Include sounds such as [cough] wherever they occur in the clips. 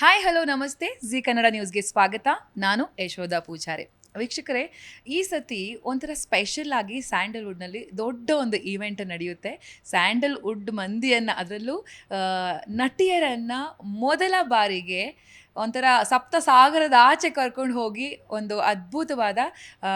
Hi hello ನಮಸ್ತೆ. Zee Kannada ನ್ಯೂಸ್ಗೆ ಸ್ವಾಗತ. ನಾನು ಯಶೋಧ ಪೂಜಾರಿ. ವೀಕ್ಷಕರೇ, ಈ ಸತಿ ಒಂಥರ ಸ್ಪೆಷಲ್ ಆಗಿ ಸ್ಯಾಂಡಲ್ವುಡ್ನಲ್ಲಿ ದೊಡ್ಡ ಒಂದು ಈವೆಂಟ್ ನಡೆಯುತ್ತೆ. ಸ್ಯಾಂಡಲ್ವುಡ್ ಮಂದಿಯನ್ನು, ಅದರಲ್ಲೂ ನಟಿಯರನ್ನು ಮೊದಲ ಬಾರಿಗೆ ಒಂಥರ ಸಪ್ತ ಸಾಗರದ ಆಚೆ ಕರ್ಕೊಂಡು ಹೋಗಿ ಒಂದು ಅದ್ಭುತವಾದ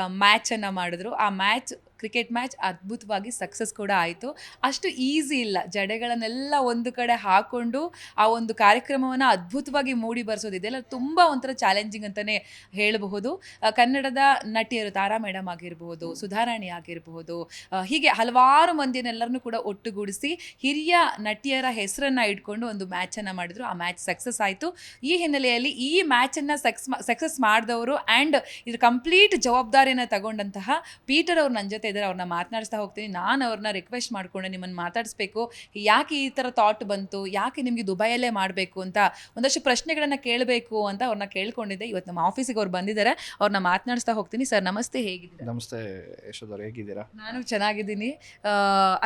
ಮ್ಯಾಚನ್ನು ಮಾಡಿದ್ರು. ಆ ಮ್ಯಾಚ್ ಕ್ರಿಕೆಟ್ ಮ್ಯಾಚ್ ಅದ್ಭುತವಾಗಿ ಸಕ್ಸಸ್ ಕೂಡ ಆಯಿತು. ಅಷ್ಟು ಈಸಿ ಇಲ್ಲ. ಜಡೆಗಳನ್ನೆಲ್ಲ ಒಂದು ಕಡೆ ಹಾಕ್ಕೊಂಡು ಆ ಒಂದು ಕಾರ್ಯಕ್ರಮವನ್ನು ಅದ್ಭುತವಾಗಿ ಮೂಡಿ ಬರೆಸೋದು. ಇದೆಲ್ಲ ತುಂಬ ಒಂಥರ ಚಾಲೆಂಜಿಂಗ್ ಅಂತಲೇ ಹೇಳಬಹುದು. ಕನ್ನಡದ ನಟಿಯರು ತಾರಾ ಮೇಡಮ್ ಆಗಿರಬಹುದು, ಸುಧಾರಾಣಿ ಆಗಿರಬಹುದು ಹೀಗೆ ಹಲವಾರು ಮಂದಿನೆಲ್ಲರನ್ನೂ ಕೂಡ ಒಟ್ಟುಗೂಡಿಸಿ ಹಿರಿಯ ನಟಿಯರ ಹೆಸರನ್ನು ಇಟ್ಕೊಂಡು ಒಂದು ಮ್ಯಾಚನ್ನು ಮಾಡಿದ್ರು. ಆ ಮ್ಯಾಚ್ ಸಕ್ಸಸ್ ಆಯಿತು. ಈ ಹಿನ್ನೆಲೆಯಲ್ಲಿ ಈ ಮ್ಯಾಚನ್ನು ಸಕ್ಸ್, ಸಕ್ಸಸ್ ಮಾಡಿದವರು ಆ್ಯಂಡ್ ಇದ್ರ ಕಂಪ್ಲೀಟ್ ಜವಾಬ್ದಾರಿಯನ್ನು ತಗೊಂಡಂತಹ ಪೀಟರ್ ಅವರು ನನ್ನ ಜೊತೆ ಇದ್ದಾರೆ ಅವ್ರನ್ನ ಮಾತನಾಡಿಸ್ತಾ ಹೋಗ್ತೀನಿ. ನಾನು ಅವ್ರನ್ನ ರಿಕ್ವೆಸ್ಟ್ ಮಾಡಿಕೊಂಡು ನಿಮ್ಮನ್ನು ಮಾತಾಡಿಸ್ಬೇಕು. ಯಾಕೆ ಈ ಥರ ಥಾಟ್ ಬಂತು? ಯಾಕೆ ನಿಮಗೆ ದುಬೈಯಲ್ಲೇ ಮಾಡಬೇಕು ಅಂತ ಒಂದಷ್ಟು ಪ್ರಶ್ನೆಗಳನ್ನು ಕೇಳಬೇಕು ಅಂತ ಅವ್ರನ್ನ ಕೇಳ್ಕೊಂಡಿದ್ದೆ. ಇವತ್ತು ನಮ್ಮ ಆಫೀಸಿಗೆ ಅವ್ರು ಬಂದಿದ್ದಾರೆ. ಅವ್ರನ್ನ ಮಾತನಾಡಿಸ್ತಾ ಹೋಗ್ತೀನಿ. ಸರ್ ನಮಸ್ತೆ. ಹೇಗಿದ್ದೀರಾ? ನಮಸ್ತೆ ಯಶೋದವ್ರು ಹೇಗಿದ್ದೀರಾ? ನಾನು ಚೆನ್ನಾಗಿದ್ದೀನಿ.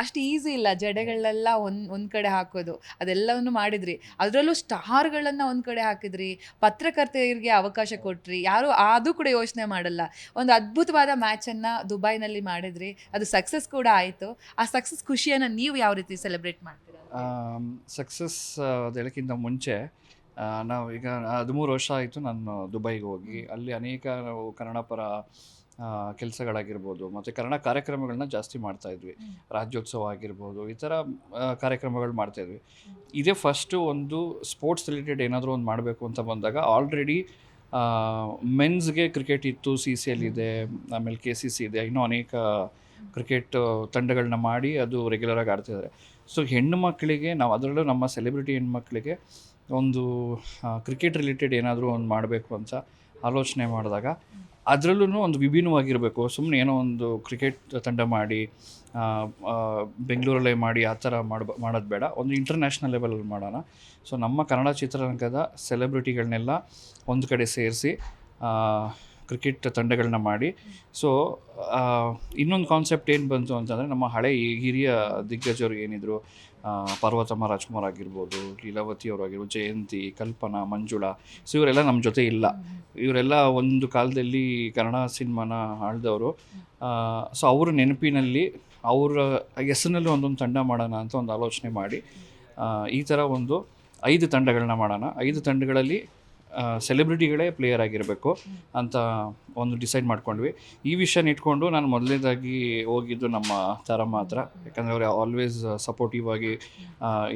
ಅಷ್ಟು ಈಸಿ ಇಲ್ಲ. ಜಡೆಗಳೆಲ್ಲ ಒಂದು ಒಂದು ಕಡೆ ಹಾಕೋದು. ಅದೆಲ್ಲವನ್ನು ಮಾಡಿದ್ರಿ. ಅದರಲ್ಲೂ ಸ್ಟಾರ್ಗಳನ್ನು ಒಂದು ಕಡೆ ಹಾಕಿದ್ರಿ. ಪತ್ರಕರ್ತೆಯರಿಗೆ ಅವಕಾಶ ಕೊಟ್ರಿ. ಯಾರು ಅದು ಕೂಡ ಯೋಚನೆ ಮಾಡಲ್ಲ. ಒಂದು ಅದ್ಭುತವಾದ ಮ್ಯಾಚನ್ನು ದುಬೈನಲ್ಲಿ ಮಾಡಿದ್ರಿ. ಅದು ಸಕ್ಸಸ್ ಕೂಡ ಆಯಿತು. ಆ ಸಕ್ಸಸ್ ಖುಷಿಯನ್ನು ನೀವು ಯಾವ ರೀತಿ ಸೆಲೆಬ್ರೇಟ್ ಮಾಡ್ತೀರಾ ಸಕ್ಸಸ್ ಹೇಳಕ್ಕಿಂತ ಮುಂಚೆ ನಾವು ಈಗ ಹದಿಮೂರು ವರ್ಷ ಆಯಿತು ನಾನು ದುಬೈಗೆ ಹೋಗಿ. ಅಲ್ಲಿ ಅನೇಕ ನಾವು ಕನ್ನಡ ಪರ ಕೆಲಸಗಳಾಗಿರ್ಬೋದು ಮತ್ತು ಕನ್ನಡ ಕಾರ್ಯಕ್ರಮಗಳನ್ನ ಜಾಸ್ತಿ ಮಾಡ್ತಾ ಇದ್ವಿ. ರಾಜ್ಯೋತ್ಸವ ಆಗಿರ್ಬೋದು ಈ ಥರ ಕಾರ್ಯಕ್ರಮಗಳು ಮಾಡ್ತಾಯಿದ್ವಿ ಇದೇ ಫಸ್ಟು ಒಂದು ಸ್ಪೋರ್ಟ್ಸ್ ರಿಲೇಟೆಡ್ ಏನಾದರೂ ಒಂದು ಮಾಡಬೇಕು ಅಂತ ಬಂದಾಗ ಆಲ್ರೆಡಿ ಮೆನ್ಸ್ಗೆ ಕ್ರಿಕೆಟ್ ಇತ್ತು ಸಿ ಸಿ ಎಲ್ ಇದೆ ಆಮೇಲೆ ಕೆ ಸಿ ಸಿ ಇದೆ ಇನ್ನೂ ಅನೇಕ ಕ್ರಿಕೆಟ್ ತಂಡಗಳನ್ನ ಮಾಡಿ ಅದು ರೆಗ್ಯುಲರಾಗಿ ಆಡ್ತಿದ್ದಾರೆ. ಸೊ ಹೆಣ್ಣು ಮಕ್ಕಳಿಗೆ ನಾವು ಅದರಲ್ಲೂ ನಮ್ಮ ಸೆಲೆಬ್ರಿಟಿ ಹೆಣ್ಮಕ್ಳಿಗೆ ಒಂದು ಕ್ರಿಕೆಟ್ ರಿಲೇಟೆಡ್ ಏನಾದರೂ ಒಂದು ಮಾಡಬೇಕು ಅಂತ ಆಲೋಚನೆ ಮಾಡಿದಾಗ ಅದರಲ್ಲೂ ಒಂದು ವಿಭಿನ್ನವಾಗಿರಬೇಕು. ಸುಮ್ಮನೆ ಏನೋ ಒಂದು ಕ್ರಿಕೆಟ್ ತಂಡ ಮಾಡಿ ಬೆಂಗಳೂರಲ್ಲೇ ಮಾಡಿ ಆ ಥರ ಮಾಡಬ, ಮಾಡೋದು ಬೇಡ. ಒಂದು ಇಂಟರ್ನ್ಯಾಷನಲ್ ಲೆವೆಲಲ್ಲಿ ಮಾಡೋಣ. ಸೊ ನಮ್ಮ ಕನ್ನಡ ಚಿತ್ರರಂಗದ ಸೆಲೆಬ್ರಿಟಿಗಳನ್ನೆಲ್ಲ ಒಂದು ಕಡೆ ಸೇರಿಸಿ ಕ್ರಿಕೆಟ್ ತಂಡಗಳನ್ನ ಮಾಡಿ. ಸೊ ಇನ್ನೊಂದು ಕಾನ್ಸೆಪ್ಟ್ ಏನು ಬಂತು ಅಂತಂದರೆ ನಮ್ಮ ಹಳೆ ಹಿರಿಯ ದಿಗ್ಗಜರು ಏನಿದ್ರು ಪರ್ವತಮ್ಮ ರಾಜ್ಕುಮಾರ್ ಆಗಿರ್ಬೋದು, ಲೀಲಾವತಿ ಅವರು ಆಗಿರ್ಬೋದು, ಜಯಂತಿ, ಕಲ್ಪನಾ, ಮಂಜುಳಾ ಸೊ ಇವರೆಲ್ಲ ನಮ್ಮ ಜೊತೆ ಇಲ್ಲ. ಇವರೆಲ್ಲ ಒಂದು ಕಾಲದಲ್ಲಿ ಕನ್ನಡ ಸಿನಿಮಾನ ಆಳ್ದವರು. ಸೊ ಅವ್ರ ನೆನಪಿನಲ್ಲಿ ಅವರ ಹೆಸರಿನಲ್ಲಿ ಒಂದೊಂದು ತಂಡ ಮಾಡೋಣ ಅಂತ ಒಂದು ಆಲೋಚನೆ ಮಾಡಿ ಈ ಥರ ಒಂದು ಐದು ತಂಡಗಳನ್ನ ಮಾಡೋಣ. ಐದು ತಂಡಗಳಲ್ಲಿ ಸೆಲೆಬ್ರಿಟಿಗಳೇ ಪ್ಲೇಯರ್ ಆಗಿರಬೇಕು ಅಂತ ಒಂದು ಡಿಸೈಡ್ ಮಾಡ್ಕೊಂಡ್ವಿ. ಈ ವಿಷಯನ ಇಟ್ಕೊಂಡು ನಾನು ಮೊದಲನೇದಾಗಿ ಹೋಗಿದ್ದು ನಮ್ಮ ತಾರಮ್ಮ ಹತ್ರ ಯಾಕಂದರೆ ಅವರು ಆಲ್ವೇಸ್ ಸಪೋರ್ಟಿವ್ ಆಗಿ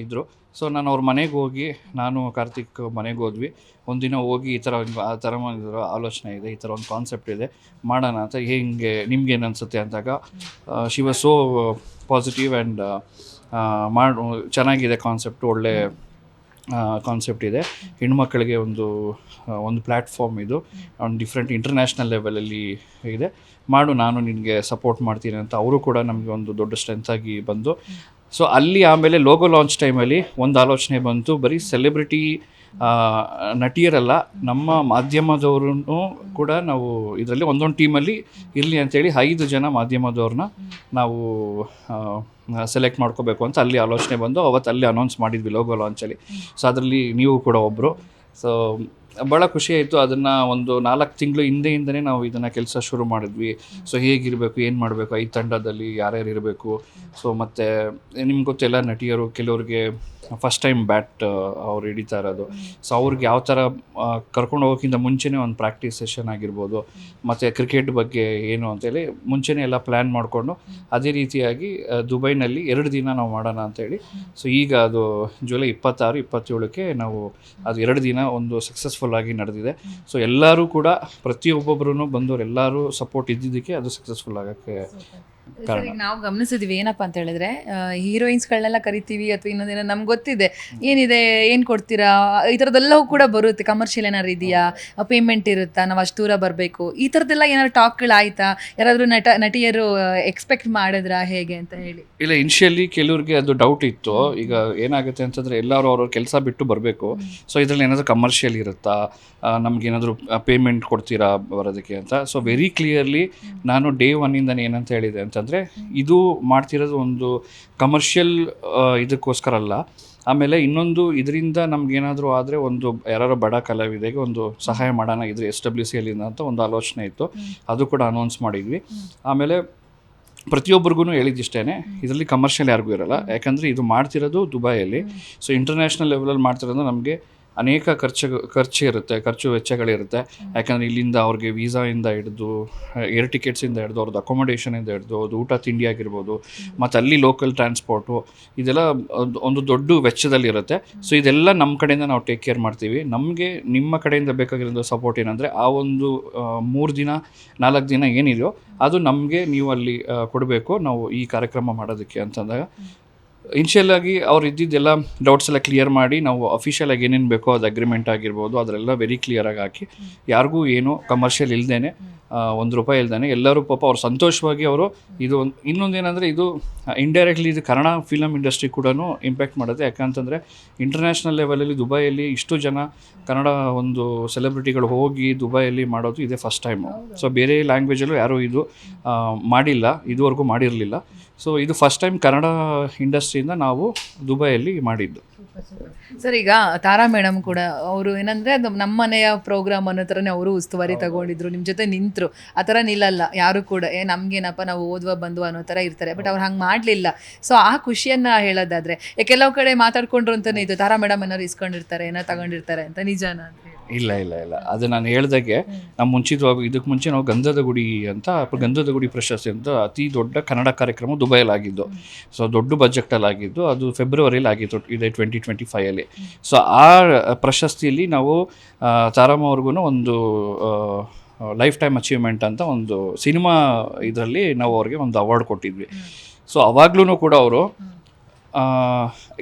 ಇದ್ದರು ಸೊ ನಾನು ಅವ್ರ ಮನೆಗೆ ಹೋಗಿ, ನಾನು ಕಾರ್ತಿಕ್ ಮನೆಗೆ ಹೋದ್ವಿ. ಒಂದಿನ ಹೋಗಿ ಈ ಥರ ಆ ಥರ ಒಂದು ಆಲೋಚನೆ ಇದೆ, ಈ ಥರ ಒಂದು ಕಾನ್ಸೆಪ್ಟ್ ಇದೆ. ಮಾಡೋಣ ಅಂತ ಹೇಗೆ, ನಿಮ್ಗೆ ಏನು ಅನಿಸುತ್ತೆ ಅಂದಾಗ she was so positive and ಮಾಡು, ಚೆನ್ನಾಗಿದೆ ಕಾನ್ಸೆಪ್ಟ್ ಒಳ್ಳೆ ಕಾನ್ಸೆಪ್ಟ್ ಇದೆ. ಹೆಣ್ಮಕ್ಕಳಿಗೆ ಒಂದು ಒಂದು ಪ್ಲ್ಯಾಟ್ಫಾರ್ಮ್ ಇದು. ಒಂದು ಡಿಫ್ರೆಂಟ್ ಇಂಟರ್ನ್ಯಾಷನಲ್ ಲೆವೆಲಲ್ಲಿ ಇದೆ. ಮಾಡು, ನಾನು ನಿನಗೆ ಸಪೋರ್ಟ್ ಮಾಡ್ತೀನಿ ಅಂತ ಅವರು ಕೂಡ ನಮಗೆ ಒಂದು ದೊಡ್ಡ ಸ್ಟ್ರೆಂತಾಗಿ ಬಂದು. ಸೊ ಅಲ್ಲಿ ಆಮೇಲೆ ಲೋಗೋ ಲಾಂಚ್ ಟೈಮಲ್ಲಿ ಒಂದು ಆಲೋಚನೆ ಬಂತು. ಬರೀ ಸೆಲೆಬ್ರಿಟಿ ನಟಿಯರಲ್ಲ, ನಮ್ಮ ಮಾಧ್ಯಮದವ್ರೂ ಕೂಡ ನಾವು ಇದರಲ್ಲಿ ಒಂದೊಂದು ಟೀಮಲ್ಲಿ ಇರಲಿ ಅಂತೇಳಿ ಐದು ಜನ ಮಾಧ್ಯಮದವ್ರನ್ನ ನಾವು ಸೆಲೆಕ್ಟ್ ಮಾಡ್ಕೋಬೇಕು ಅಂತ ಅಲ್ಲಿ ಆಲೋಚನೆ ಬಂದು ಅವತ್ತು ಅಲ್ಲಿ ಅನೌನ್ಸ್ ಮಾಡಿದ್ವಿ ಲೋಗೋ ಲಾಂಚಲ್ಲಿ ಸೊ ಅದರಲ್ಲಿ ನೀವು ಕೂಡ ಒಬ್ಬರು ಸೊ ಭಾಳ ಖುಷಿ ಆಯಿತು. ಅದನ್ನು ಒಂದು ನಾಲ್ಕು ತಿಂಗಳು ಹಿಂದೆಯಿಂದನೇ ನಾವು ಇದನ್ನು ಕೆಲಸ ಶುರು ಮಾಡಿದ್ವಿ. ಸೊ ಹೇಗಿರಬೇಕು, ಏನು ಮಾಡಬೇಕು ಐದು ತಂಡದಲ್ಲಿ ಯಾರ್ಯಾರು ಇರಬೇಕು. ಸೊ ಮತ್ತು, ನಿಮ್ಗೆ ಗೊತ್ತಿಲ್ಲ ನಟಿಯರು, ಕೆಲವ್ರಿಗೆ ಫಸ್ಟ್ ಟೈಮ್ ಬ್ಯಾಟ್ ಅವ್ರು ಹಿಡಿತಾ ಇರೋದು. ಸೊ ಅವ್ರಿಗೆ ಯಾವ ಥರ ಕರ್ಕೊಂಡು ಹೋಗೋಕ್ಕಿಂತ ಮುಂಚೆನೇ ಒಂದು ಪ್ರಾಕ್ಟೀಸ್ ಸೆಷನ್ ಆಗಿರ್ಬೋದು. ಮತ್ತು ಕ್ರಿಕೆಟ್ ಬಗ್ಗೆ ಏನು ಅಂತೇಳಿ ಮುಂಚೆನೇ ಎಲ್ಲ ಪ್ಲ್ಯಾನ್ ಮಾಡಿಕೊಂಡು ಅದೇ ರೀತಿಯಾಗಿ ದುಬೈನಲ್ಲಿ ಎರಡು ದಿನ ನಾವು ಮಾಡೋಣ ಅಂತೇಳಿ ಸೊ ಈಗ ಅದು ಜುಲೈ ಇಪ್ಪತ್ತಾರು, ಇಪ್ಪತ್ತೇಳಕ್ಕೆ ನಾವು ಅದು ಎರಡು ದಿನ ಒಂದು ಸಕ್ಸಸ್ಫುಲ್ ಆಗಿ ನಡೆದಿದೆ. ಸೊ ಎಲ್ಲರೂ ಕೂಡ ಪ್ರತಿಯೊಬ್ಬೊಬ್ಬರೂ ಬಂದವರು ಎಲ್ಲರೂ ಸಪೋರ್ಟ್ ಇದ್ದಿದ್ದಕ್ಕೆ ಅದು ಸಕ್ಸಸ್ಫುಲ್ ಆಗೋಕ್ಕೆ ಸರ್, ಈಗ ನಾವು ಗಮನಿಸಿದೀವಿ ಏನಪ್ಪ ಅಂತ ಹೇಳಿದ್ರೆ ಹೀರೋಯಿನ್ಸ್ಗಳನ್ನೆಲ್ಲ ಕರಿತೀವಿ ಅಥವಾ ಇನ್ನೊಂದೇನೋ ನಮ್ಗೆ ಗೊತ್ತಿದೆ. ಏನಿದೆ ಏನು ಕೊಡ್ತೀರಾ? ಈ ಥರದ್ದೆಲ್ಲವೂ ಕೂಡ ಬರುತ್ತೆ. ಕಮರ್ಷಿಯಲ್ ಏನಾದ್ರು ಇದೆಯಾ? ಪೇಮೆಂಟ್ ಇರುತ್ತಾ? ನಾವು ಅಷ್ಟು ದೂರ ಬರಬೇಕು. ಈ ಥರದ್ದೆಲ್ಲ ಏನಾದ್ರು ಟಾಕ್ಗಳಾಯ್ತಾ ಯಾರಾದರೂ ನಟ ನಟಿಯರು ಎಕ್ಸ್ಪೆಕ್ಟ್ ಮಾಡಿದ್ರಾ ಹೇಗೆ ಅಂತ ಹೇಳಿ. ಇಲ್ಲ ಇನಿಷಿಯಲಿ ಕೆಲವ್ರಿಗೆ ಅದು ಡೌಟ್ ಇತ್ತು. ಈಗ ಏನಾಗುತ್ತೆ ಅಂತಂದ್ರೆ ಎಲ್ಲರೂ ಅವ್ರವ್ರ ಕೆಲಸ ಬಿಟ್ಟು ಬರಬೇಕು. ಸೊ ಇದರಲ್ಲಿ ಏನಾದರೂ ಕಮರ್ಷಿಯಲ್ ಇರುತ್ತಾ? ನಮಗೇನಾದರೂ ಪೇಮೆಂಟ್ ಕೊಡ್ತೀರಾ ಬರೋದಕ್ಕೆ ಅಂತ? ಸೊ ವೆರಿ ಕ್ಲಿಯರ್ಲಿ ನಾನು ಡೇ ಒನ್ನಿಂದನೇ ಏನಂತ ಹೇಳಿದೆ ಅಂತಂದರೆ ಅಂತಂದರೆ ಇದು ಮಾಡ್ತಿರೋದು ಒಂದು ಕಮರ್ಷಿಯಲ್ ಇದಕ್ಕೋಸ್ಕರ ಅಲ್ಲ. ಆಮೇಲೆ ಇನ್ನೊಂದು ಇದರಿಂದ ನಮ್ಗೇನಾದರೂ ಆದರೆ ಒಂದು ಯಾರೋ ಬಡ ಕಲಾವಿದೆಗೆ ಒಂದು ಸಹಾಯ ಮಾಡೋಣ ಇದ್ರೆ ಎಸ್ ಡಬ್ಲ್ಯೂ ಸಿ ಅಲ್ಲಿಂದ ಅಂತ ಒಂದು ಆಲೋಚನೆ ಇತ್ತು. ಅದು ಕೂಡ ಅನೌನ್ಸ್ ಮಾಡಿದ್ವಿ. ಆಮೇಲೆ ಪ್ರತಿಯೊಬ್ಬರಿಗೂ ಹೇಳಿದಿಷ್ಟೇ ಇದರಲ್ಲಿ ಕಮರ್ಷಿಯಲ್ ಯಾರಿಗೂ ಇರಲ್ಲ. ಯಾಕಂದರೆ ಇದು ಮಾಡ್ತಿರೋದು ದುಬೈಯಲ್ಲಿ ಸೊ ಇಂಟರ್ನ್ಯಾಷನಲ್ ಲೆವೆಲಲ್ಲಿ ಮಾಡ್ತಿರೋದು ನಮಗೆ ಅನೇಕ ಖರ್ಚು ಖರ್ಚು ಇರುತ್ತೆ ಖರ್ಚು ವೆಚ್ಚಗಳಿರುತ್ತೆ. ಯಾಕಂದರೆ ಇಲ್ಲಿಂದ ಅವ್ರಿಗೆ ವೀಸಾಯಿಂದ ಹಿಡಿದು ಏರ್ ಟಿಕೆಟ್ಸಿಂದ ಹಿಡಿದು ಅವ್ರದ್ದು ಅಕೊಮಡೇಷನಿಂದ ಹಿಡಿದು ಅದು ಊಟ ತಿಂಡಿ ಆಗಿರ್ಬೋದು ಮತ್ತು ಅಲ್ಲಿ ಲೋಕಲ್ ಟ್ರಾನ್ಸ್ಪೋರ್ಟು ಇದೆಲ್ಲ ಒಂದು- ಒಂದು ದೊಡ್ಡ ವೆಚ್ಚದಲ್ಲಿರುತ್ತೆ. ಸೊ ಇದೆಲ್ಲ ನಮ್ಮ ಕಡೆಯಿಂದ ನಾವು ಟೇಕ್ ಕೇರ್ ಮಾಡ್ತೀವಿ. ನಮಗೆ ನಿಮ್ಮ ಕಡೆಯಿಂದ ಬೇಕಾಗಿರೋ ಸಪೋರ್ಟ್ ಏನಂದರೆ ಆ ಒಂದು ಮೂರು ದಿನ ನಾಲ್ಕು ದಿನ ಏನಿದೆಯೋ ಅದು ನಮಗೆ ನೀವು ಅಲ್ಲಿ ಕೊಡಬೇಕು. ನಾವು ಈ ಕಾರ್ಯಕ್ರಮ ಮಾಡೋದಕ್ಕೆ ಅಂತಂದಾಗ ಇನ್ಷಿಯಲ್ ಆಗಿ ಅವ್ರು ಇದ್ದಿದ್ದೆಲ್ಲ ಡೌಟ್ಸ್ ಎಲ್ಲ ಕ್ಲಿಯರ್ ಮಾಡಿ ನಾವು ಅಫಿಷಿಯಲ್ ಆಗಿ ಏನೇನು ಬೇಕೋ ಅದು ಅಗ್ರಿಮೆಂಟ್ ಆಗಿರ್ಬೋದು, ಅದರೆಲ್ಲ ವೆರಿ ಕ್ಲಿಯರ್ ಆಗಿ ಹಾಕಿ ಯಾರಿಗೂ ಏನು ಕಮರ್ಷಿಯಲ್ ಇಲ್ದೇನೆ ಒಂದು ರೂಪಾಯಿ ಇಲ್ದೇನೆ, ಎಲ್ಲರೂ ಪಾಪ ಅವ್ರು ಸಂತೋಷವಾಗಿ ಅವರು ಇದು ಒಂದು ಇನ್ನೊಂದೇನೆಂದರೆ ಇದು ಇಂಡೈರೆಕ್ಟ್ಲಿ ಇದು ಕನ್ನಡ ಫಿಲಮ್ ಇಂಡಸ್ಟ್ರಿ ಕೂಡ ಇಂಪ್ಯಾಕ್ಟ್ ಮಾಡುತ್ತೆ. ಯಾಕಂತಂದರೆ ಇಂಟರ್ನ್ಯಾಷನಲ್ ಲೆವೆಲಲ್ಲಿ ದುಬೈಯಲ್ಲಿ ಇಷ್ಟು ಜನ ಕನ್ನಡ ಒಂದು ಸೆಲೆಬ್ರಿಟಿಗಳು ಹೋಗಿ ದುಬೈಯಲ್ಲಿ ಮಾಡೋದು ಇದೇ ಫಸ್ಟ್ ಟೈಮು ಸೊ ಬೇರೆ ಲ್ಯಾಂಗ್ವೇಜಲ್ಲೂ ಯಾರೂ ಇದು ಮಾಡಿಲ್ಲ, ಇದುವರೆಗೂ ಮಾಡಿರಲಿಲ್ಲ. ಸೊ ಇದು ಫಸ್ಟ್ ಟೈಮ್ ಕನ್ನಡ ಇಂಡಸ್ಟ್ರಿಯಿಂದ ನಾವು ದುಬೈಯಲ್ಲಿ ಮಾಡಿದ್ದು. ಸರ್ ಈಗ ತಾರಾ ಮೇಡಮ್ ಕೂಡ ಅವರು ಏನಂದ್ರೆ ಅದು ನಮ್ಮ ಮನೆಯ ಪ್ರೋಗ್ರಾಮ್ ಅನ್ನೋ ಥರನೇ ಅವರು ಉಸ್ತುವಾರಿ ತಗೊಂಡಿದ್ರು ನಿಮ್ಮ ಜೊತೆ ನಿಂತರು. ಆ ಥರ ನಿಲ್ಲಲ್ಲ ಯಾರು ಕೂಡ ಏ ನಮ್ಗೇನಪ್ಪ ನಾವು ಓದುವ ಬಂದು ಅನ್ನೋ ಥರ ಇರ್ತಾರೆ. ಬಟ್ ಅವ್ರು ಹಂಗೆ ಮಾಡಲಿಲ್ಲ. ಸೊ ಆ ಖುಷಿಯನ್ನ ಹೇಳೋದಾದ್ರೆ ಕೆಲವು ಕಡೆ ಮಾತಾಡ್ಕೊಂಡ್ರು ಅಂತಲೇ ಇದು ತಾರಾ ಮೇಡಮ್ ಏನಾರು ಇಸ್ಕೊಂಡಿರ್ತಾರೆ ಏನೋ ತಗೊಂಡಿರ್ತಾರೆ ಅಂತ ನಿಜಾನ ಇಲ್ಲ ಇಲ್ಲ ಇಲ್ಲ. ಅದು ನಾನು ಹೇಳ್ದಾಗೆ ನಮ್ಮ ಮುಂಚಿತವಾಗಿ ಇದಕ್ಕೆ ಮುಂಚೆ ನಾವು ಗಂಧದ ಗುಡಿ ಅಂತ ಗಂಧದ ಗುಡಿ ಪ್ರಶಸ್ತಿ ಅಂತ ಅತಿ ದೊಡ್ಡ ಕನ್ನಡ ಕಾರ್ಯಕ್ರಮ ದುಬೈಯಲ್ಲಿ ಆಗಿದ್ದು ಸೊ, ದೊಡ್ಡ ಬಜೆಟಲ್ಲಿ ಆಗಿದ್ದು ಅದು ಫೆಬ್ರವರಿಯಲ್ಲಿ ಆಗಿತ್ತು ಇದೆ ಟ್ವೆಂಟಿ ಟ್ವೆಂಟಿ ಫೈವಲ್ಲಿ ಸೊ, ಆ ಪ್ರಶಸ್ತಿಯಲ್ಲಿ ನಾವು ತಾರಮ್ಮ ಅವ್ರಿಗೂ ಒಂದು ಲೈಫ್ ಟೈಮ್ ಅಚೀವ್ಮೆಂಟ್ ಅಂತ ಒಂದು ಸಿನಿಮಾ ಇದರಲ್ಲಿ ನಾವು ಅವ್ರಿಗೆ ಒಂದು ಅವಾರ್ಡ್ ಕೊಟ್ಟಿದ್ವಿ. ಸೊ ಅವಾಗ್ಲೂ ಕೂಡ ಅವರು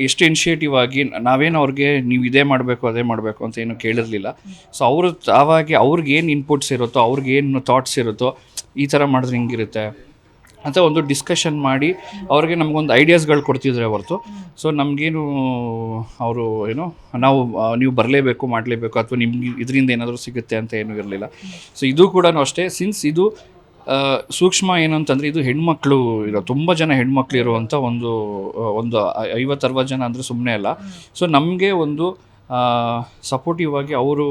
ಎಷ್ಟು ಇನಿಷಿಯೇಟಿವ್ ಆಗಿ ನಾವೇನು ಅವ್ರಿಗೆ ನೀವು ಇದೇ ಮಾಡಬೇಕು, ಅದೇ ಮಾಡಬೇಕು ಅಂತ ಏನು ಕೇಳಿರಲಿಲ್ಲ. ಸೊ ಅವರು ತಾವಾಗಿ ಅವ್ರಿಗೆ ಏನು ಇನ್ಪುಟ್ಸ್ ಇರುತ್ತೋ, ಅವ್ರಿಗೆ ಏನು ಥಾಟ್ಸ್ ಇರುತ್ತೋ, ಈ ಥರ ಮಾಡಿದ್ರೆ ಹಿಂಗಿರುತ್ತೆ ಅಂತ ಒಂದು ಡಿಸ್ಕಷನ್ ಮಾಡಿ ಅವ್ರಿಗೆ ನಮಗೊಂದು ಐಡಿಯಾಸ್ಗಳು ಕೊಡ್ತಿದ್ರೆ ಹೊರತು. ಸೊ ನಮಗೇನು ಅವರು, ಏನು, ನಾವು ನೀವು ಬರಲೇಬೇಕು, ಮಾಡಲೇಬೇಕು, ಅಥವಾ ನಿಮ್ಗೆ ಇದರಿಂದ ಏನಾದರೂ ಸಿಗುತ್ತೆ ಅಂತ ಏನೂ ಇರಲಿಲ್ಲ. ಸೊ ಇದು ಕೂಡ ಅಷ್ಟೇ. ಸಿನ್ಸ್ ಇದು ಸೂಕ್ಷ್ಮ ಏನು ಅಂತಂದರೆ ಇದು ಹೆಣ್ಮಕ್ಳು ಇರೋ ತುಂಬ ಜನ ಹೆಣ್ಮಕ್ಳು ಇರುವಂಥ ಒಂದು ಒಂದು ಐ- ಐವತ್ತು ಅರವತ್ತು ಜನ ಅಂದರೆ ಸುಮ್ಮನೆ ಅಲ್ಲ. ಸೊ ನಮಗೆ ಒಂದು ಸಪೋರ್ಟಿವ್ ಆಗಿ ಅವರು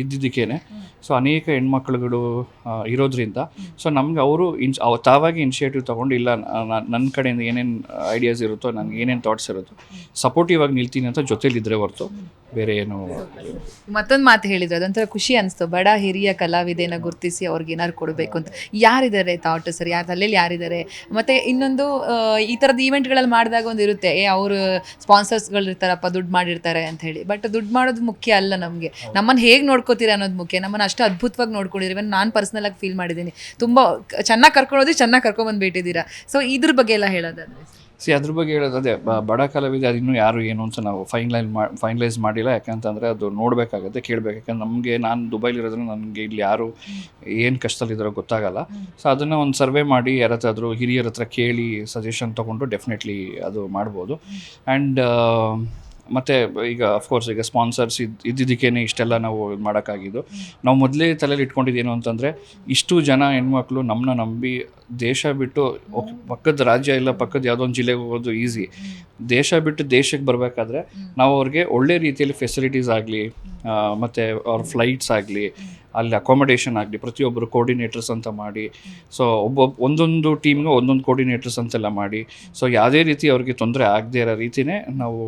ಇದ್ದಿದ್ದಕ್ಕೇನೆ. ಸೊ ಅನೇಕ ಹೆಣ್ಮಕ್ಳುಗಳು ಇರೋದ್ರಿಂದ. ಸೊ ನಮಗೆ ಅವರು ಇನ್ಸ್ ತಾವಾಗಿ ಇನಿಷಿಯೇಟಿವ್ ತೊಗೊಂಡು, ಇಲ್ಲ ನನ್ನ ಕಡೆಯಿಂದ ಏನೇನು ಐಡಿಯಾಸ್ ಇರುತ್ತೋ, ನನಗೆ ಏನೇನು ಥಾಟ್ಸ್ ಇರುತ್ತೋ ಸಪೋರ್ಟಿವ್ ಆಗಿ ನಿಲ್ತೀನಿ ಅಂತ ಜೊತೆಲಿದ್ರೆ ಹೊರತು ಬೇರೆ ಏನು ಮತ್ತೊಂದು ಮಾತು ಹೇಳಿದ್ರು, ಅದೊಂಥರ ಖುಷಿ ಅನಿಸ್ತು. ಬಡ ಹಿರಿಯ ಕಲಾವಿದೆಯನ್ನು ಗುರುತಿಸಿ ಅವ್ರಿಗೆ ಏನಾದ್ರು ಕೊಡಬೇಕು ಅಂತ. ಯಾರಿದ್ದಾರೆ ಥಾಟ್ ಸರ್ ಯಾರು ತಲೆಯಲ್ಲಿ ಯಾರಿದ್ದಾರೆ? ಮತ್ತು ಇನ್ನೊಂದು ಈ ಥರದ ಈವೆಂಟ್ಗಳಲ್ಲಿ ಮಾಡಿದಾಗ ಒಂದು ಇರುತ್ತೆ. ಏ, ಅವರು ಸ್ಪಾನ್ಸರ್ಸ್ಗಳು ಇರ್ತಾರಪ್ಪ ದುಡ್ಡು ಮಾಡಿರ್ತಾರೆ ಅಂತ ಹೇಳಿ. ಬಟ್ ದುಡ್ಡು ಮಾಡೋದು ಮುಖ್ಯ ಅಲ್ಲ ನಮಗೆ. ನಮ್ಮನ್ನು ಹೇಗೆ ನೋಡ್ಕೋತೀರ ಅನ್ನೋದು ಮುಖ್ಯ. ನಮ್ಮನ್ನು ಅಷ್ಟು ಅದ್ಭುತವಾಗಿ ನೋಡ್ಕೊಂಡಿರಿ. ಇವನ್ ನಾನು ಪರ್ಸ್ನಲಾಗಿ ಫೀಲ್ ಮಾಡಿದ್ದೀನಿ ತುಂಬ ಚೆನ್ನಾಗಿ ಕರ್ಕೊಂಡು ಚೆನ್ನಾಗಿ ಕರ್ಕೊಂಬಂದು ಬಿಟ್ಟಿದ್ದೀರಾ ಸೊ ಇದ್ರ ಬಗ್ಗೆ ಎಲ್ಲ ಹೇಳೋದಾದ್ರೆ. ಸಿ ಅದ್ರ ಬಗ್ಗೆ ಹೇಳೋದು ಅದೇ ಬಡ ಕಲಾವಿದ ಅದು ಇನ್ನೂ ಯಾರು ಏನು ಅಂತ ನಾವು ಫೈನಲೈಸ್ ಮಾ ಫೈನಲೈಸ್ ಮಾಡಿಲ್ಲ. ಯಾಕಂತಂದರೆ ಅದು ನೋಡಬೇಕಾಗತ್ತೆ ಕೇಳಬೇಕು. ಯಾಕಂದ್ರೆ ನಮಗೆ ನಾನು ದುಬೈಲಿರೋದ್ರಿಂದ ನನಗೆ ಇಲ್ಲಿ ಯಾರು ಏನು ಕಷ್ಟದಲ್ಲಿದ್ದಾರೋ ಗೊತ್ತಾಗಲ್ಲ. ಸೊ ಅದನ್ನು ಒಂದು ಸರ್ವೆ ಮಾಡಿ ಯಾರತ್ತಾದರೂ ಹಿರಿಯರ ಹತ್ರ ಕೇಳಿ ಸಜೆಷನ್ ತೊಗೊಂಡು ಡೆಫಿನೆಟ್ಲಿ ಅದು ಮಾಡ್ಬೋದು. ಆ್ಯಂಡ್ ಮತ್ತು ಈಗ ಅಫ್ಕೋರ್ಸ್ ಈಗ ಸ್ಪಾನ್ಸರ್ಸ್ ಇದು, ಇದ್ದಿದ್ದಕ್ಕೇನೆ ಇಷ್ಟೆಲ್ಲ ನಾವು ಇದು ಮಾಡೋಕ್ಕಾಗಿದ್ದು. ನಾವು ಮೊದಲೇ ತಲೆಯಲ್ಲಿ ಇಟ್ಕೊಂಡಿದ್ದೇನು ಅಂತಂದರೆ, ಇಷ್ಟು ಜನ ಹೆಣ್ಮಕ್ಳು ನಮ್ಮನ್ನ ನಂಬಿ ದೇಶ ಬಿಟ್ಟು ಪಕ್ಕದ ರಾಜ್ಯ ಇಲ್ಲ, ಪಕ್ಕದ ಯಾವುದೋ ಒಂದು ಜಿಲ್ಲೆಗೆ ಹೋಗೋದು ಈಸಿ. ದೇಶ ಬಿಟ್ಟು ದೇಶಕ್ಕೆ ಬರಬೇಕಾದ್ರೆ, ನಾವು ಅವ್ರಿಗೆ ಒಳ್ಳೆ ರೀತಿಯಲ್ಲಿ ಫೆಸಿಲಿಟೀಸ್ ಆಗಲಿ ಮತ್ತು ಅವ್ರ ಫ್ಲೈಟ್ಸ್ ಆಗಲಿ ಅಲ್ಲಿ ಅಕಾಮಡೇಷನ್ ಆಗಲಿ ಪ್ರತಿಯೊಬ್ಬರು ಕೋರ್ಡಿನೇಟರ್ಸ್ ಅಂತ ಮಾಡಿ ಸೊ ಒಬ್ಬ ಒಂದೊಂದು ಟೀಮ್ಗೆ ಒಂದೊಂದು ಕೋರ್ಡಿನೇಟರ್ಸ್ ಅಂತೆಲ್ಲ ಮಾಡಿ ಸೊ ಯಾವುದೇ ರೀತಿ ಅವ್ರಿಗೆ ತೊಂದರೆ ಆಗದೇ ಇರೋ ರೀತಿಯೇ ನಾವು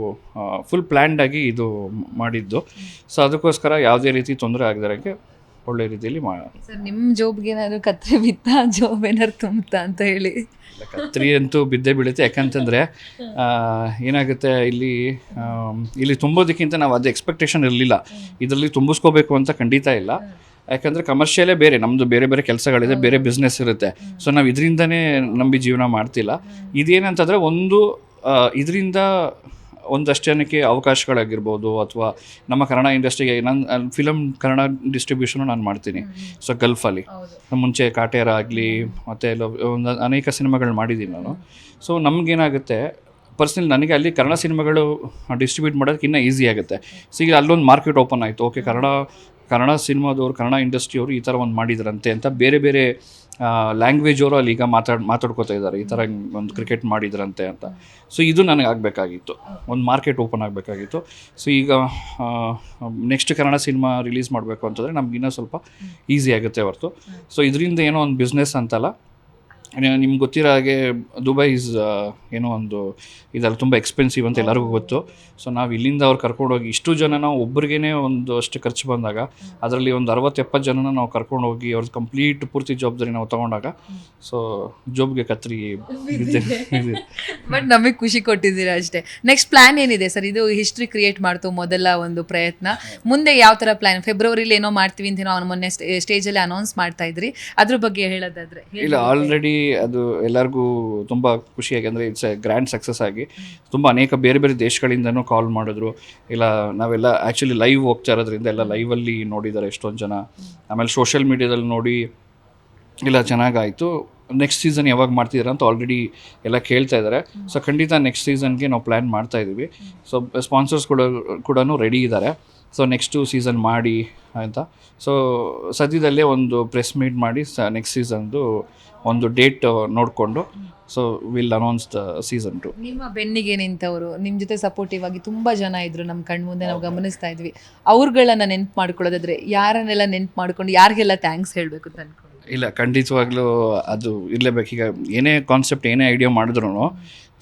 ಫುಲ್ ಪ್ಲ್ಯಾಂಡಾಗಿ ಇದು ಮಾಡಿದ್ದು. ಸೊ ಅದಕ್ಕೋಸ್ಕರ ಯಾವುದೇ ರೀತಿ ತೊಂದರೆ ಆಗದಿರೋಕ್ಕೆ ಒಳ್ಳೆ ರೀತಿಯಲ್ಲಿ ಮಾಡ ಸರ್ ನಿಮ್ಮ ಜೋಬ್ಗೆ ಏನಾದರೂ ಕತ್ರಿ ಬಿತ್ತ? ಜೋಬ್ ಏನಾದ್ರು ತುಂಬುತ್ತಾ ಅಂತ ಹೇಳಿ. ಕತ್ರಿ ಅಂತೂ ಬಿದ್ದೇ ಬೀಳುತ್ತೆ. ಯಾಕಂತಂದರೆ ಏನಾಗುತ್ತೆ ಇಲ್ಲಿ ಇಲ್ಲಿ ತುಂಬೋದಕ್ಕಿಂತ ನಾವು ಅದು ಎಕ್ಸ್ಪೆಕ್ಟೇಷನ್ ಇರಲಿಲ್ಲ. ಇದರಲ್ಲಿ ತುಂಬಿಸ್ಕೋಬೇಕು ಅಂತ ಖಂಡಿತ ಇಲ್ಲ. ಯಾಕಂದರೆ ಕಮರ್ಷಿಯಲೇ ಬೇರೆ ನಮ್ಮದು ಬೇರೆ ಬೇರೆ ಕೆಲಸಗಳಿದೆ ಬೇರೆ ಬಿಸ್ನೆಸ್ ಇರುತ್ತೆ. ಸೊ ನಾವು ಇದರಿಂದನೇ ನಂಬಿ ಜೀವನ ಮಾಡ್ತಿಲ್ಲ. ಇದೇನಂತಂದರೆ ಒಂದು ಇದರಿಂದ ಒಂದಷ್ಟು ಜನಕ್ಕೆ ಅವಕಾಶಗಳಾಗಿರ್ಬೋದು ಅಥವಾ ನಮ್ಮ ಕನ್ನಡ ಇಂಡಸ್ಟ್ರಿಗೆ ನಾನು ಫಿಲಮ್ ಕನ್ನಡ ಡಿಸ್ಟ್ರಿಬ್ಯೂಷನು ನಾನು ಮಾಡ್ತೀನಿ. ಸೊ ಗಲ್ಫಲ್ಲಿ ಮುಂಚೆ ಕಾಟೇರ ಆಗಲಿ ಮತ್ತು ಎಲ್ಲ ಒಂದು ಅನೇಕ ಸಿನಿಮಾಗಳು ಮಾಡಿದ್ದೀನಿ ನಾನು. ಸೊ ನಮಗೇನಾಗುತ್ತೆ ಪರ್ಸ್ನಲಿ ನನಗೆ ಅಲ್ಲಿ ಕನ್ನಡ ಸಿನಿಮಾಗಳು ಡಿಸ್ಟ್ರಿಬ್ಯೂಟ್ ಮಾಡೋದಕ್ಕೆ ಇನ್ನೂ ಈಸಿ ಆಗುತ್ತೆ. ಸೊ ಈಗ ಅಲ್ಲೊಂದು ಮಾರ್ಕೆಟ್ ಓಪನ್ ಆಯಿತು. ಓಕೆ ಕನ್ನಡ ಕನ್ನಡ ಸಿನಿಮಾದವರು ಕನ್ನಡ ಇಂಡಸ್ಟ್ರಿಯವರು ಈ ಥರ ಒಂದು ಮಾಡಿದ್ರಂತೆ ಅಂತ ಬೇರೆ ಬೇರೆ ಲ್ಯಾಂಗ್ವೇಜ್ ಅವರು ಅಲ್ಲಿ ಈಗ ಮಾತಾಡ್ ಮಾತಾಡ್ಕೋತಾ ಇದ್ದಾರೆ. ಈ ಥರ ಒಂದು ಕ್ರಿಕೆಟ್ ಮಾಡಿದ್ರಂತೆ ಅಂತ. ಸೊ ಇದು ನನಗೆ ಆಗಬೇಕಾಗಿತ್ತು. ಒಂದು ಮಾರ್ಕೆಟ್ ಓಪನ್ ಆಗಬೇಕಾಗಿತ್ತು. ಸೊ ಈಗ ನೆಕ್ಸ್ಟ್ ಕನ್ನಡ ಸಿನಿಮಾ ರಿಲೀಸ್ ಮಾಡಬೇಕು ಅಂತಂದರೆ ನಮ್ಗೆ ಇನ್ನೂ ಸ್ವಲ್ಪ ಈಸಿ ಆಗುತ್ತೆ ಹೊರತು. ಸೊ ಇದರಿಂದ ಏನೋ ಒಂದು ಬಿಸ್ನೆಸ್ ಅಂತಲ್ಲ ನಿಮ್ಗೆ ಗೊತ್ತಿರೋ ಹಾಗೆ ದುಬೈ ಇಸ್ ಏನೋ ಒಂದು ಇದೆಲ್ಲ ತುಂಬ ಎಕ್ಸ್ಪೆನ್ಸಿವ್ ಅಂತ ಎಲ್ಲರಿಗೂ ಗೊತ್ತು. ಸೊ ನಾವು ಇಲ್ಲಿಂದ ಅವ್ರು ಕರ್ಕೊಂಡೋಗಿ ಇಷ್ಟು ಜನ ನಾವು ಒಬ್ರಿಗೇ ಒಂದು ಅಷ್ಟು ಖರ್ಚು ಬಂದಾಗ ಅದರಲ್ಲಿ ಒಂದು ಅರವತ್ತು ಎಪ್ಪತ್ತು ಜನನ ನಾವು ಕರ್ಕೊಂಡು ಹೋಗಿ ಅವ್ರದ್ದು ಕಂಪ್ಲೀಟ್ ಪೂರ್ತಿ ಜವಾಬ್ದಾರಿ ನಾವು ತೊಗೊಂಡಾಗ ಸೊ ಜೋಬ್ಗೆ ಕತ್ರಿ. ಬಟ್ [laughs] ನಮಗೆ ಖುಷಿ ಕೊಟ್ಟಿದ್ದೀರಾ ಅಷ್ಟೇ. ನೆಕ್ಸ್ಟ್ ಪ್ಲಾನ್ ಏನಿದೆ ಸರ್? ಇದು ಹಿಸ್ಟ್ರಿ ಕ್ರಿಯೇಟ್ ಮಾಡ್ತು ಮೊದಲ ಒಂದು ಪ್ರಯತ್ನ. ಮುಂದೆ ಯಾವ ಥರ ಪ್ಲ್ಯಾನ್ ಫೆಬ್ರವರಿಲಿ ಏನೋ ಮಾಡ್ತೀವಿ ಅಂತ ನಾವು ಮೊನ್ನೆ ಸ್ಟೇಜಲ್ಲಿ ಅನೌನ್ಸ್ ಮಾಡ್ತಾ ಇದ್ರಿ. ಅದ್ರ ಬಗ್ಗೆ ಹೇಳೋದಾದ್ರೆ ಇಲ್ಲ ಆಲ್ರೆಡಿ ಅದು ಎಲ್ಲರಿಗೂ ತುಂಬ ಖುಷಿಯಾಗಿ, ಅಂದರೆ ಇಟ್ಸ್ ಎ ಗ್ರ್ಯಾಂಡ್ ಸಕ್ಸಸ್ ಆಗಿ ತುಂಬ ಅನೇಕ ಬೇರೆ ಬೇರೆ ದೇಶಗಳಿಂದನೂ ಕಾಲ್ ಮಾಡಿದ್ರು. ಇಲ್ಲ, ನಾವೆಲ್ಲ ಆ್ಯಕ್ಚುಲಿ ಲೈವ್ ಹೋಗ್ತಾ ಇರೋದ್ರಿಂದ ಎಲ್ಲ ಲೈವಲ್ಲಿ ನೋಡಿದ್ದಾರೆ ಎಷ್ಟೊಂದು ಜನ. ಆಮೇಲೆ ಸೋಷಿಯಲ್ ಮೀಡ್ಯಾದಲ್ಲಿ ನೋಡಿ ಇಲ್ಲ ಚೆನ್ನಾಗಾಯಿತು. ನೆಕ್ಸ್ಟ್ ಸೀಸನ್ ಯಾವಾಗ ಮಾಡ್ತಿದ್ದೀರಾ ಅಂತ ಆಲ್ರೆಡಿ ಎಲ್ಲ ಕೇಳ್ತಾ ಇದ್ದಾರೆ. ಸೊ ಖಂಡಿತ ನೆಕ್ಸ್ಟ್ ಸೀಸನ್ಗೆ ನಾವು ಪ್ಲ್ಯಾನ್ ಮಾಡ್ತಾ ಇದ್ದೀವಿ. ಸೊ ಸ್ಪಾನ್ಸರ್ಸ್ ಕೂಡ ಕೂಡ ರೆಡಿ ಇದ್ದಾರೆ. ಸೊ ನೆಕ್ಸ್ಟು ಸೀಸನ್ ಮಾಡಿ ಅಂತ. ಸೊ ಸದ್ಯದಲ್ಲೇ ಒಂದು ಪ್ರೆಸ್ ಮೀಟ್ ಮಾಡಿ, ಸ ನೆಕ್ಸ್ಟ್ ಸೀಸನ್ದು ಒಂದು ಡೇಟ್ ನೋಡಿಕೊಂಡು so will announce the season two. ನಿಮ್ಮ ಬೆನ್ನಿಗೆ ನಿಂತವರು ನಿಮ್ಮ ಜೊತೆ ಸಪೋರ್ಟಿವ್ ಆಗಿ ತುಂಬ ಜನ ಇದ್ರು ನಮ್ಮ ಕಣ್ಮುಂದೆ ನಾವು ಗಮನಿಸ್ತಾ ಇದ್ವಿ. ಅವ್ರುಗಳನ್ನ ನೆನ್ಪು ಮಾಡ್ಕೊಳ್ಳೋದಾದ್ರೆ ಯಾರನ್ನೆಲ್ಲ ನೆನ್ಪು ಮಾಡ್ಕೊಂಡು ಯಾರಿಗೆಲ್ಲ ಥ್ಯಾಂಕ್ಸ್ ಹೇಳಬೇಕು ಅಂತ ಅನ್ಕೊಂಡು ಇಲ್ಲ ಖಂಡಿತವಾಗ್ಲೂ ಅದು ಇರಲೇಬೇಕು. ಈಗ ಏನೇ ಕಾನ್ಸೆಪ್ಟ್ ಏನೇ ಐಡಿಯಾ ಮಾಡಿದ್ರು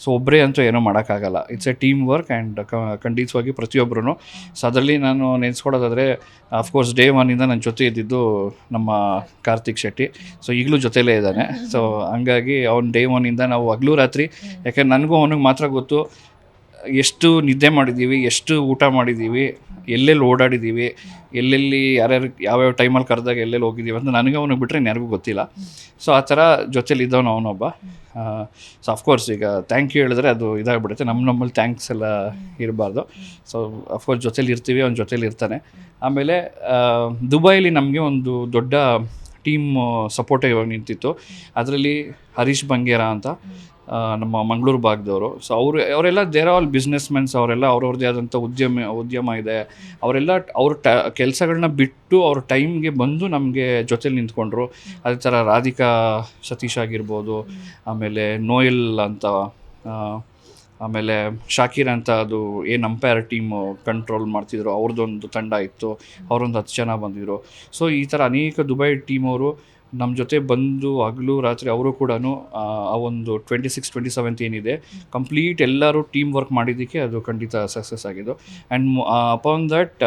ಸೊ ಒಬ್ಬರೇ ಅಂತೂ ಏನೂ ಮಾಡೋಕ್ಕಾಗಲ್ಲ. It's a team work and ಖಂಡಿತವಾಗಿ ಪ್ರತಿಯೊಬ್ಬರೂ ಸೊ ಅದರಲ್ಲಿ ನಾನು ನೆನೆಸ್ಕೊಡೋದಾದರೆ ಅಫ್ಕೋರ್ಸ್ ಡೇ ಒನ್ನಿಂದ ನನ್ನ ಜೊತೆ ಇದ್ದಿದ್ದು ನಮ್ಮ ಕಾರ್ತಿಕ್ ಶೆಟ್ಟಿ. ಸೊ ಈಗಲೂ ಜೊತೆಲೇ ಇದ್ದಾನೆ. ಸೊ ಹಂಗಾಗಿ ಅವ್ನು ಡೇ ಒನ್ನಿಂದ ನಾವು ಹಗಲು ರಾತ್ರಿ. ಯಾಕೆಂದ್ರೆ ನನಗೂ ಅವನಿಗೆ ಮಾತ್ರ ಗೊತ್ತು ಎಷ್ಟು ನಿದ್ದೆ ಮಾಡಿದ್ದೀವಿ, ಎಷ್ಟು ಊಟ ಮಾಡಿದ್ದೀವಿ, ಎಲ್ಲೆಲ್ಲಿ ಓಡಾಡಿದ್ದೀವಿ, ಎಲ್ಲೆಲ್ಲಿ ಯಾರ್ಯಾರು ಯಾವ್ಯಾವ ಟೈಮಲ್ಲಿ ಕರೆದಾಗ ಎಲ್ಲೆಲ್ಲಿ ಹೋಗಿದ್ದೀವಿ ಅಂತ ನನಗೆ ಅವನಿಗೆ ಬಿಟ್ಟರೆ ಯಾರಿಗೂ ಗೊತ್ತಿಲ್ಲ. ಸೊ ಆ ಥರ ಜೊತೇಲಿ ಇದ್ದವನು ಅವನೊಬ್ಬ ಸೊ ಅಫ್ಕೋರ್ಸ್ ಈಗ ಥ್ಯಾಂಕ್ ಯು ಹೇಳಿದ್ರೆ ಅದು ಇದಾಗ್ಬಿಡುತ್ತೆ. ನಮ್ಮ ನಮ್ಮಲ್ಲಿ ಥ್ಯಾಂಕ್ಸ್ ಎಲ್ಲ ಇರಬಾರ್ದು. ಸೊ ಅಫ್ಕೋರ್ಸ್ ಜೊತೇಲಿ ಇರ್ತೀವಿ, ಅವ್ನ ಜೊತೇಲಿ ಇರ್ತಾನೆ. ಆಮೇಲೆ ದುಬೈಲಿ ನಮಗೆ ಒಂದು ದೊಡ್ಡ ಟೀಮ್ ಸಪೋರ್ಟ್ ಇವಾಗ ನಿಂತಿತ್ತು. ಅದರಲ್ಲಿ ಹರೀಶ್ ಬಂಗೇರ ಅಂತ. ನಮ್ಮ ಮಂಗಳೂರು ಭಾಗದವರು. ಸೊ ಅವರು, ಅವರೆಲ್ಲ ದೇರ್ ಆಲ್ ಬಿಸ್ನೆಸ್ ಮೆನ್ಸ್ ಅವರೆಲ್ಲ ಅವ್ರವ್ರದ್ದೇ ಆದಂಥ ಉದ್ಯಮ ಉದ್ಯಮ ಇದೆ. ಅವರೆಲ್ಲ ಅವ್ರ ಟ ಕೆಲಸಗಳನ್ನ ಬಿಟ್ಟು ಅವ್ರ ಟೈಮ್ಗೆ ಬಂದು ನಮಗೆ ಜೊತೆಲಿ ನಿಂತ್ಕೊಂಡ್ರು. ಅದೇ ಥರ ರಾಧಿಕಾ ಸತೀಶ್ ಆಗಿರ್ಬೋದು, ಆಮೇಲೆ ನೋಯಲ್ ಅಂತ ಆಮೇಲೆ ಶಾಕೀರ್ ಅಂತ ಅದು ಏನು ಅಂಪೈರ್ ಟೀಮು ಕಂಟ್ರೋಲ್ ಮಾಡ್ತಿದ್ರು. ಅವ್ರದ್ದೊಂದು ತಂಡ ಇತ್ತು. ಅವರೊಂದು ಹತ್ತು ಜನ ಬಂದಿದ್ರು. ಸೊ ಈ ಥರ ಅನೇಕ ದುಬೈ ಟೀಮವರು ನಮ್ಮ ಜೊತೆ ಬಂದು ಹಗಲು ರಾತ್ರಿ ಅವರು ಕೂಡ ಆ ಒಂದು ಟ್ವೆಂಟಿ ಸಿಕ್ಸ್ ಟ್ವೆಂಟಿ ಸೆವೆಂತ್ ಏನಿದೆ, ಕಂಪ್ಲೀಟ್ ಎಲ್ಲರೂ ಟೀಮ್ ವರ್ಕ್ ಮಾಡಿದ್ದಕ್ಕೆ ಅದು ಖಂಡಿತ ಸಕ್ಸಸ್ ಆಗಿದ್ದು. ಆ್ಯಂಡ್ ಅಪಾನ್ ದಟ್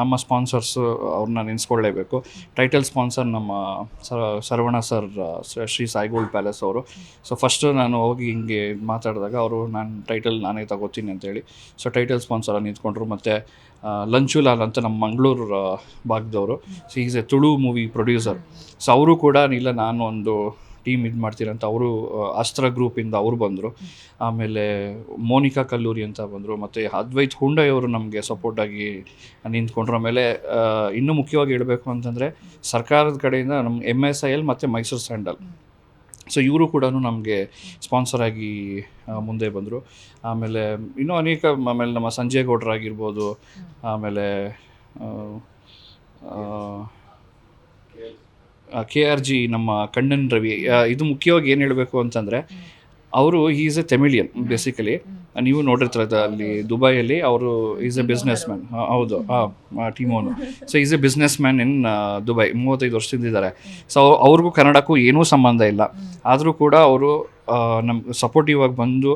ನಮ್ಮ ಸ್ಪಾನ್ಸರ್ಸು ಅವ್ರನ್ನ ನೆನೆಸ್ಕೊಳ್ಳೇಬೇಕು. ಟೈಟಲ್ ಸ್ಪಾನ್ಸರ್ ನಮ್ಮ ಸರ್ವಣ ಸರ್ ಶ್ರೀ ಸಾಯಿಗೋಲ್ಡ್ ಪ್ಯಾಲೇಸ್ ಅವರು. ಸೊ ಫಸ್ಟು ನಾನು ಹೋಗಿ ಹಿಂಗೆ ಮಾತಾಡಿದಾಗ ಅವರು, ನಾನು ಟೈಟಲ್ ನಾನೇ ತಗೋತೀನಿ ಅಂತೇಳಿ. ಸೊ ಟೈಟಲ್ ಸ್ಪಾನ್ಸರ್ ನಿಂತ್ಕೊಂಡ್ರು ಮತ್ತು ಲಂಚುಲಾಲ್ ಅಂತ ನಮ್ಮ Mangaluru ಭಾಗದವರು. So is a Tulu movie producer so ಅವರು ಕೂಡ, ಇಲ್ಲ, ನಾನು ಒಂದು ಟೀಮ್ ಇದು ಮಾಡ್ತೀನಿ ಅಂತ ಅವರು ಅಸ್ತ್ರ ಗ್ರೂಪಿಂದ ಅವರು ಬಂದರು. ಆಮೇಲೆ ಮೋನಿಕಾ ಕಲ್ಲೂರಿ ಅಂತ ಬಂದರು. ಮತ್ತು ಅದ್ವೈತ್ ಹುಂಡೈ ಅವರು ನಮಗೆ ಸಪೋರ್ಟಾಗಿ ನಿಂತ್ಕೊಂಡ್ರು. ಆಮೇಲೆ ಇನ್ನೂ ಮುಖ್ಯವಾಗಿ ಹೇಳಬೇಕು ಅಂತಂದರೆ ಸರ್ಕಾರದ ಕಡೆಯಿಂದ ನಮ್ಮ ಎಂ ಎಸ್ ಐ ಎಲ್ ಮತ್ತು ಮೈಸೂರು ಸ್ಯಾಂಡಲ್ ಸೊ ಇವರು ಕೂಡ ನಮಗೆ ಸ್ಪಾನ್ಸರ್ ಆಗಿ ಮುಂದೆ ಬಂದರು. ಆಮೇಲೆ ಇನ್ನೂ ಅನೇಕ, ಆಮೇಲೆ ನಮ್ಮ ಸಂಜಯ್ ಗೌಡ್ರಾಗಿರ್ಬೋದು ಆಮೇಲೆ ಕೆ ಆರ್ ಜಿ ನಮ್ಮ ಕಣ್ಣನ್ ರವಿ ಇದು ಮುಖ್ಯವಾಗಿ ಏನು ಹೇಳಬೇಕು ಅಂತಂದರೆ ಅವರು ಈಸ್ ಎ ತೆಮಿಲಿಯನ್ ಬೇಸಿಕಲಿ ನೀವು ನೋಡಿರ್ತಾರೆ ಅಲ್ಲಿ ದುಬೈಯಲ್ಲಿ ಅವರು ಈಸ್ ಎ ಬಿಸ್ನೆಸ್ ಮ್ಯಾನ್ ಹೌದು. ಹಾಂ ಟೀಮೋನು so is a business man in Dubai. ಮೂವತ್ತೈದು ವರ್ಷದಿಂದ ಇದ್ದಾರೆ. ಸೊ ಅವ್ರಿಗೂ ಕನ್ನಡಕ್ಕೂ ಏನೂ ಸಂಬಂಧ ಇಲ್ಲ. ಆದರೂ ಕೂಡ ಅವರು ನಮ್ಮ ಸಪೋರ್ಟಿವ್ ಆಗಿ ಬಂದು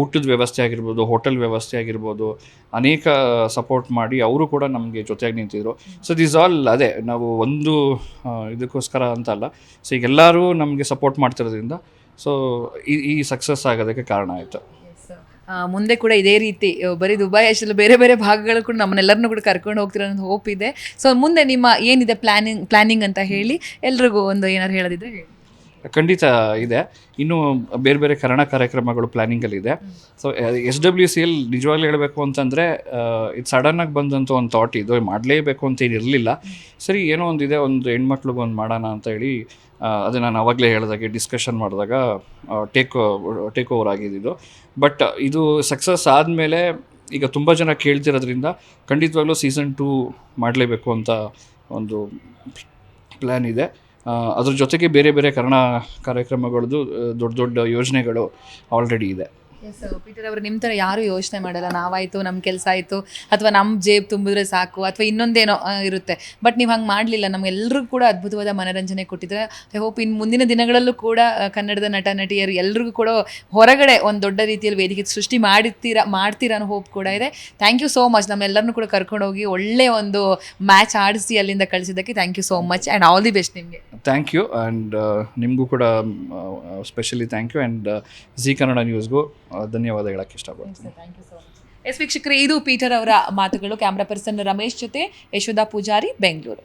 ಊಟದ ವ್ಯವಸ್ಥೆ ಆಗಿರ್ಬೋದು ಹೋಟೆಲ್ ವ್ಯವಸ್ಥೆ ಆಗಿರ್ಬೋದು ಅನೇಕ ಸಪೋರ್ಟ್ ಮಾಡಿ ಅವರು ಕೂಡ ನಮಗೆ ಜೊತೆಯಾಗಿ ನಿಂತಿದ್ರು. ಸೊ ದಿಸ್ ಆಲ್ ಅದೇ ನಾವು ಒಂದು ಇದಕ್ಕೋಸ್ಕರ ಅಂತ ಅಲ್ಲ. ಸೊ ಈಗ ಎಲ್ಲರೂ ನಮಗೆ ಸಪೋರ್ಟ್ ಮಾಡ್ತಿರೋದ್ರಿಂದ ಸೊ ಈ ಈ ಸಕ್ಸಸ್ ಆಗೋದಕ್ಕೆ ಕಾರಣ ಆಯಿತು. ಮುಂದೆ ಕೂಡ ಇದೇ ರೀತಿ ಬರೀ ದುಬೈ ಅಷ್ಟಲ್ಲ, ಬೇರೆ ಬೇರೆ ಭಾಗಗಳು ಕೂಡ ನಮ್ಮನ್ನೆಲ್ಲರನ್ನೂ ಕೂಡ ಕರ್ಕೊಂಡು ಹೋಗ್ತಿರೋ ಅನ್ನೋ ಹೋಪ್ ಇದೆ. ಸೊ ಮುಂದೆ ನಿಮ್ಮ ಏನಿದೆ ಪ್ಲಾನಿಂಗ್ ಪ್ಲಾನಿಂಗ್ ಅಂತ ಹೇಳಿ ಎಲ್ರಿಗೂ ಒಂದು ಏನಾರು ಹೇಳೋದಿದ್ರೆ ಹೇಳಿ. ಖಂಡಿತ ಇದೆ. ಇನ್ನು ಬೇರೆ ಬೇರೆ ಕನ್ನಡ ಕಾರ್ಯಕ್ರಮಗಳು ಪ್ಲ್ಯಾನಿಂಗಲ್ಲಿದೆ so S W C L ನಿಜವಾಗ್ಲೂ ಹೇಳಬೇಕು ಅಂತಂದರೆ ಇದು ಸಡನ್ನಾಗಿ ಬಂದಂಥ ಒಂದು ಥಾಟ್ ಇದು ಮಾಡಲೇಬೇಕು ಅಂತ ಏನು ಇರಲಿಲ್ಲ. ಸರಿ, ಏನೋ ಒಂದಿದೆ ಒಂದು ಹೆಣ್ಮಕ್ಳಿಗೆ ಒಂದು ಮಾಡೋಣ ಅಂತ ಹೇಳಿ ಅದು ನಾನು ಅವಾಗಲೇ ಹೇಳಿದಾಗೆ ಡಿಸ್ಕಷನ್ ಮಾಡಿದಾಗ ಟೇಕ್ ಟೇಕ್ ಓವರ್ ಆಗಿದ್ದು ಬಟ್ ಇದು. ಸಕ್ಸಸ್ ಆದಮೇಲೆ ಈಗ ತುಂಬ ಜನ ಕೇಳ್ತಿರೋದ್ರಿಂದ ಖಂಡಿತವಾಗ್ಲೂ ಸೀಸನ್ ಟೂ ಮಾಡಲೇಬೇಕು ಅಂತ ಒಂದು ಪ್ಲ್ಯಾನ್ ಇದೆ. ಅದ್ರ ಜೊತೆಗೆ ಬೇರೆ ಬೇರೆ ಕನ್ನಡ ಕಾರ್ಯಕ್ರಮಗಳದ್ದು ದೊಡ್ಡ ದೊಡ್ಡ ಯೋಜನೆಗಳು ಆಲ್ರೆಡಿ ಇದೆ. ಎಸ್ ಪೀಟರ್ ಅವರು ನಿಮ್ಮ ಥರ ಯಾರೂ ಯೋಚನೆ ಮಾಡಲ್ಲ. ನಾವಾಯಿತು ನಮ್ಮ ಕೆಲಸ ಆಯಿತು. ಅಥವಾ ನಮ್ಮ ಜೇಬ್ ತುಂಬಿದ್ರೆ ಸಾಕು. ಅಥವಾ ಇನ್ನೊಂದೇನೋ ಇರುತ್ತೆ. ಬಟ್ ನೀವು ಹಂಗೆ ಮಾಡಲಿಲ್ಲ. ನಮ್ಗೆಲ್ರಿಗೂ ಕೂಡ ಅದ್ಭುತವಾದ ಮನರಂಜನೆ ಕೊಟ್ಟಿದ್ರೆ ಐ ಹೋಪ್ ಇನ್ನು ಮುಂದಿನ ದಿನಗಳಲ್ಲೂ ಕೂಡ ಕನ್ನಡದ ನಟ, ನಟಿಯರು ಎಲ್ರಿಗೂ ಕೂಡ ಹೊರಗಡೆ ಒಂದು ದೊಡ್ಡ ರೀತಿಯಲ್ಲಿ ವೇದಿಕೆ ಸೃಷ್ಟಿ ಮಾಡ್ತೀರಾ ಮಾಡ್ತೀರ ಅನ್ನೋ ಹೋಪ್ ಕೂಡ ಇದೆ. ಥ್ಯಾಂಕ್ ಯು ಸೋ ಮಚ್ ನಮ್ಮೆಲ್ಲರನ್ನೂ ಕೂಡ ಕರ್ಕೊಂಡೋಗಿ ಒಳ್ಳೆ ಒಂದು ಮ್ಯಾಚ್ ಆಡಿಸಿ ಅಲ್ಲಿಂದ ಕಳಿಸಿದ್ದಕ್ಕೆ thank you so much and all the best ನಿಮಗೆ. ಥ್ಯಾಂಕ್ ಯು ಆ್ಯಂಡ್ ನಿಮಗೂ ಕೂಡ specially thank you and Zee Kannada ನ್ಯೂಸ್ಗೂ ಧನ್ಯವಾದ ಹೇಳಕ್ಕೆ ಇಷ್ಟಪಡ್ತೀನಿ. ಎಸ್ ವೀಕ್ಷಕರೇ, ಇದು ಪೀಟರ್ ಅವರ ಮಾತುಗಳು. ಕ್ಯಾಮ್ರಾ ಪರ್ಸನ್ ರಮೇಶ್ ಜೊತೆ ಯಶೋಧ ಪೂಜಾರಿ, ಬೆಂಗಳೂರು.